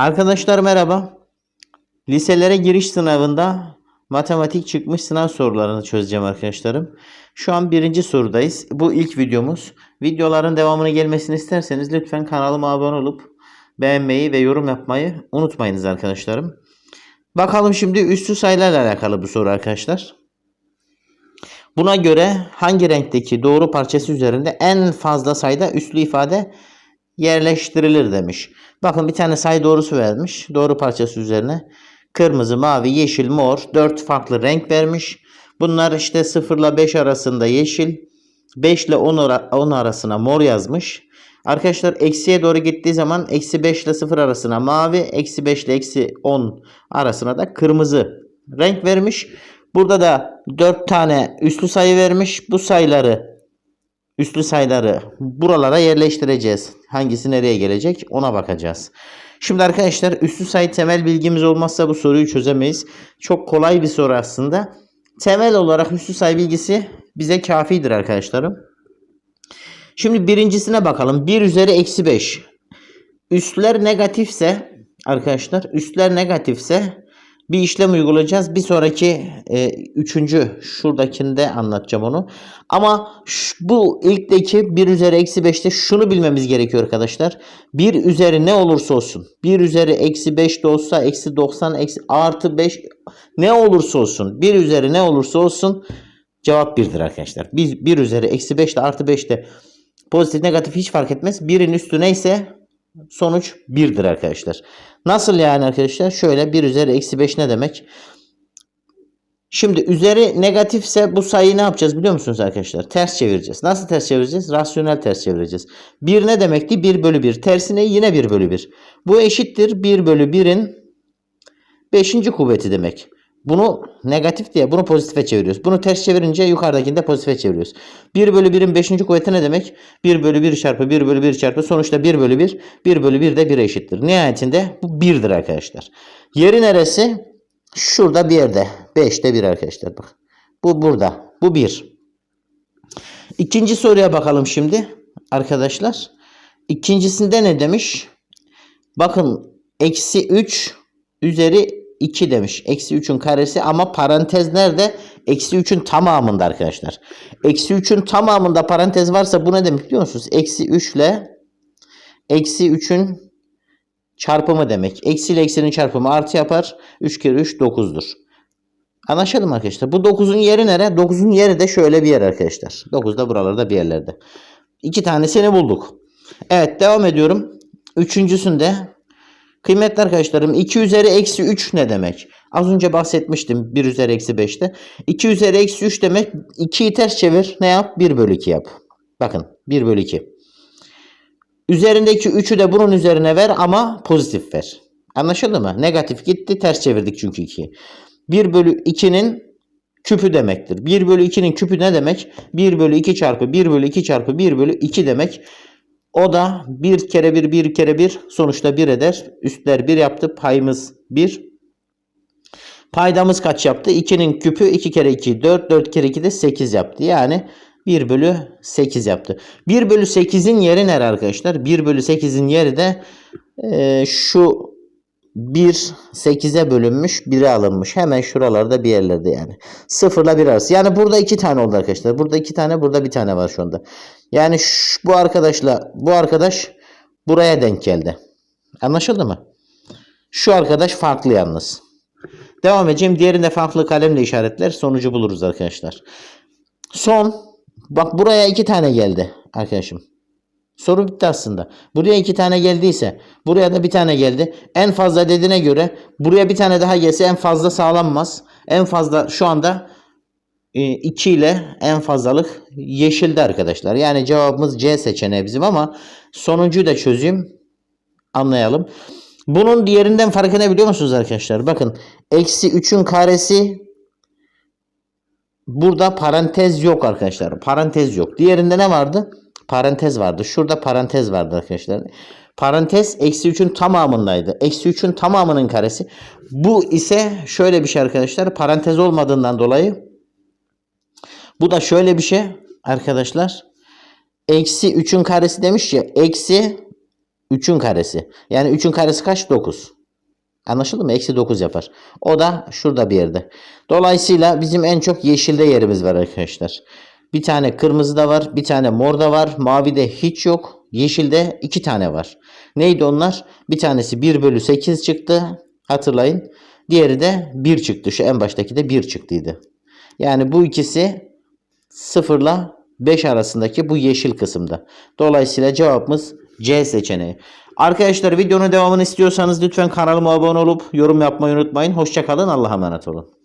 Arkadaşlar merhaba. Liselere giriş sınavında matematik çıkmış sınav sorularını çözeceğim arkadaşlarım. Şu an birinci sorudayız. Bu ilk videomuz. Videoların devamını gelmesini isterseniz lütfen kanalıma abone olup beğenmeyi ve yorum yapmayı unutmayınız arkadaşlarım. Bakalım şimdi üstü sayılarla alakalı bu soru arkadaşlar. Buna göre hangi renkteki doğru parçası üzerinde en fazla sayıda üslü ifade yerleştirilir demiş. Bakın bir tane sayı doğrusu vermiş. Doğru parçası üzerine kırmızı, mavi, yeşil, mor dört farklı renk vermiş. Bunlar işte 0 ile 5 arasında yeşil, 5 ile 10, ara- 10 arasına mor yazmış. Arkadaşlar eksiye doğru gittiği zaman eksi 5 ile 0 arasına mavi, eksi 5 ile eksi 10 arasına da kırmızı renk vermiş. Burada da 4 tane üslü sayı vermiş. Bu sayıları üslü sayıları buralara yerleştireceğiz. Hangisi nereye gelecek ona bakacağız. Şimdi arkadaşlar üslü sayı temel bilgimiz olmazsa bu soruyu çözemeyiz. Çok kolay bir soru aslında. Temel olarak üslü sayı bilgisi bize kafidir arkadaşlarım. Şimdi birincisine bakalım. 1 üzeri eksi 5. Üstler negatifse arkadaşlar üstler negatifse bir işlem uygulayacağız. Bir sonraki e, üçüncü şuradakinde anlatacağım onu. Ama ş- bu ilkteki 1 üzeri eksi 5'te şunu bilmemiz gerekiyor arkadaşlar. 1 üzeri ne olursa olsun. 1 üzeri eksi 5 de olsa eksi 90 eksi artı 5 ne olursa olsun. 1 üzeri ne olursa olsun cevap 1'dir arkadaşlar. 1, 1 üzeri eksi 5 de artı 5 de pozitif negatif hiç fark etmez. 1'in üstü neyse sonuç 1'dir arkadaşlar. Nasıl yani arkadaşlar? Şöyle 1 üzeri eksi 5 ne demek? Şimdi üzeri negatifse bu sayıyı ne yapacağız biliyor musunuz arkadaşlar? Ters çevireceğiz. Nasıl ters çevireceğiz? Rasyonel ters çevireceğiz. 1 ne demekti? 1 bölü 1. Tersine yine 1 bölü 1. Bu eşittir 1 bölü 1'in 5. kuvveti demek. Bunu negatif diye bunu pozitife çeviriyoruz. Bunu ters çevirince yukarıdakini de pozitife çeviriyoruz. 1 bölü 1'in 5. kuvveti ne demek? 1 bölü 1 çarpı 1 bölü 1 çarpı sonuçta 1 bölü 1. 1 bölü 1 de 1'e eşittir. Nihayetinde bu 1'dir arkadaşlar. Yeri neresi? Şurada bir yerde. 5'te 1 arkadaşlar bak. Bu burada. Bu 1. İkinci soruya bakalım şimdi arkadaşlar. İkincisinde ne demiş? Bakın eksi 3 üzeri 2 demiş. Eksi 3'ün karesi ama parantez nerede? Eksi 3'ün tamamında arkadaşlar. Eksi 3'ün tamamında parantez varsa bu ne demek biliyor musunuz? Eksi 3 ile eksi 3'ün çarpımı demek. Eksi ile eksinin çarpımı artı yapar. 3 kere 3 9'dur. Anlaşıldı mı arkadaşlar? Bu 9'un yeri nere? 9'un yeri de şöyle bir yer arkadaşlar. 9 da buralarda bir yerlerde. İki tanesini bulduk. Evet devam ediyorum. Üçüncüsünde kıymetli arkadaşlarım 2 üzeri eksi 3 ne demek? Az önce bahsetmiştim 1 üzeri eksi 5'te. 2 üzeri eksi 3 demek 2'yi ters çevir ne yap? 1 bölü 2 yap. Bakın 1 bölü 2. Üzerindeki 3'ü de bunun üzerine ver ama pozitif ver. Anlaşıldı mı? Negatif gitti ters çevirdik çünkü 2'yi. 1 bölü 2'nin küpü demektir. 1 bölü 2'nin küpü ne demek? 1 bölü 2 çarpı 1 bölü 2 çarpı 1 bölü 2 demek. O da 1 kere 1 1 kere 1 sonuçta 1 eder. Üstler 1 yaptı. Payımız 1. Paydamız kaç yaptı? 2'nin küpü 2 kere 2 4 4 kere 2 de 8 yaptı. Yani 1 bölü 8 yaptı. 1 bölü 8'in yeri nere arkadaşlar? 1 bölü 8'in yeri de e, şu 1 8'e bölünmüş 1'e alınmış. Hemen şuralarda bir yerlerde yani. 0 ile 1 arası. Yani burada iki tane oldu arkadaşlar. Burada iki tane burada bir tane var şu anda. Yani şu- bu arkadaşla bu arkadaş buraya denk geldi. Anlaşıldı mı? Şu arkadaş farklı yalnız. Devam edeceğim. Diğerinde farklı kalemle işaretler. Sonucu buluruz arkadaşlar. Son. Bak buraya iki tane geldi arkadaşım. Soru bitti aslında. Buraya iki tane geldiyse buraya da bir tane geldi. En fazla dediğine göre buraya bir tane daha gelse en fazla sağlanmaz. En fazla şu anda 2 ile en fazlalık yeşilde arkadaşlar. Yani cevabımız C seçeneği bizim ama sonuncuyu da çözeyim. Anlayalım. Bunun diğerinden farkı ne biliyor musunuz arkadaşlar? Bakın eksi 3'ün karesi Burada parantez yok arkadaşlar. Parantez yok. Diğerinde ne vardı? Parantez vardı. Şurada parantez vardı arkadaşlar. Parantez eksi 3'ün tamamındaydı. Eksi 3'ün tamamının karesi. Bu ise şöyle bir şey arkadaşlar. Parantez olmadığından dolayı bu da şöyle bir şey arkadaşlar. Eksi 3'ün karesi demiş ya. Eksi 3'ün karesi. Yani 3'ün karesi kaç? 9. Anlaşıldı mı? Eksi 9 yapar. O da şurada bir yerde. Dolayısıyla bizim en çok yeşilde yerimiz var arkadaşlar. Bir tane kırmızı da var. Bir tane mor da var. Mavide hiç yok. Yeşilde iki tane var. Neydi onlar? Bir tanesi 1 bölü 8 çıktı. Hatırlayın. Diğeri de 1 çıktı. Şu en baştaki de 1 çıktıydı. Yani bu ikisi 0 ile 5 arasındaki bu yeşil kısımda. Dolayısıyla cevabımız C seçeneği. Arkadaşlar videonun devamını istiyorsanız lütfen kanalıma abone olup yorum yapmayı unutmayın. Hoşçakalın. Allah'a emanet olun.